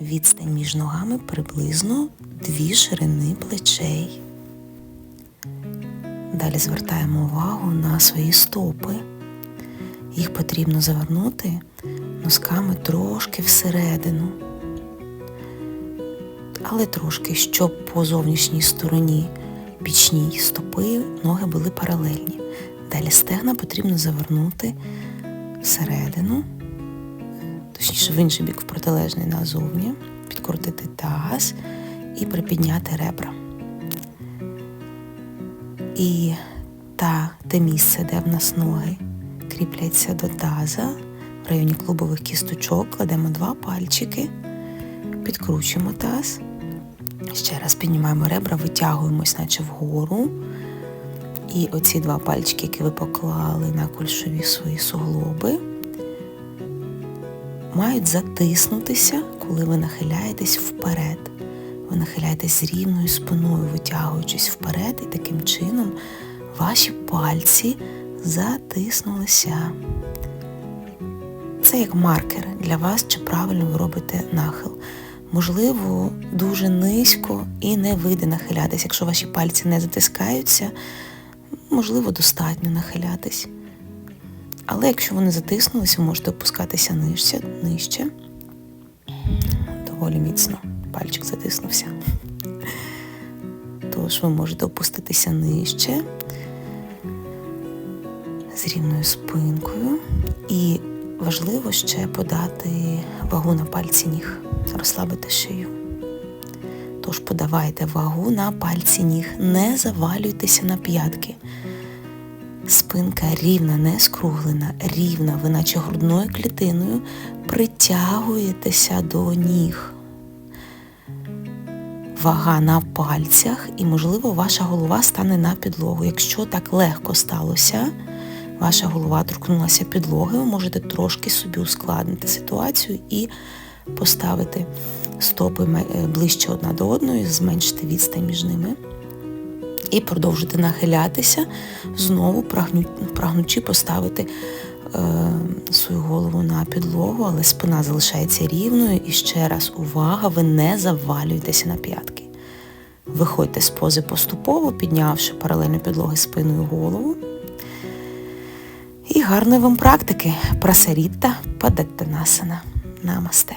Відстань між ногами приблизно дві ширини плечей. Далі звертаємо увагу на свої стопи. Їх потрібно завернути носками трошки всередину, але трошки, щоб по зовнішній стороні бічній стопи ноги були паралельні. Далі стегна потрібно завернути всередину, точніше в інший бік в протилежний назовні, підкрутити таз і припідняти ребра. І та те місце, де в нас ноги кріпляться до таза, в районі клубових кісточок, кладемо два пальчики, підкручуємо таз. Ще раз піднімаємо ребра, витягуємось, наче вгору. І оці два пальчики, які ви поклали на кульшові свої суглоби, мають затиснутися, коли ви нахиляєтесь вперед. Ви нахиляєтесь рівною спиною, витягуючись вперед, і таким чином ваші пальці затиснулися. Це як маркер для вас, чи правильно ви робите нахил. Можливо, дуже низько і не вийде нахилятись. Якщо ваші пальці не затискаються, можливо, достатньо нахилятись. Але якщо вони затиснулися, ви можете опускатися нижче, нижче. Доволі міцно пальчик затиснувся. Тож ви можете опуститися нижче з рівною спинкою. І важливо ще подати вагу на пальці ніг, розслабити шию. Тож подавайте вагу на пальці ніг, не завалюйтеся на п'ятки. Спинка рівна, не скруглена, рівна, ви наче грудною клітиною притягуєтеся до ніг. Вага на пальцях і, можливо, ваша голова стане на підлогу. Якщо так легко сталося, ваша голова торкнулася підлоги, ви можете трошки собі ускладнити ситуацію і поставити стопи ближче одна до одної, зменшити відстань між ними. І продовжити нахилятися, знову прагну, прагнучи поставити е, свою голову на підлогу, але спина залишається рівною. І ще раз увага, ви не завалюєтеся на п'ятки. Виходьте з пози поступово, піднявши паралельно підлоги спиною голову. І гарної вам практики. Прасарітта Падеттанасана. Намасте.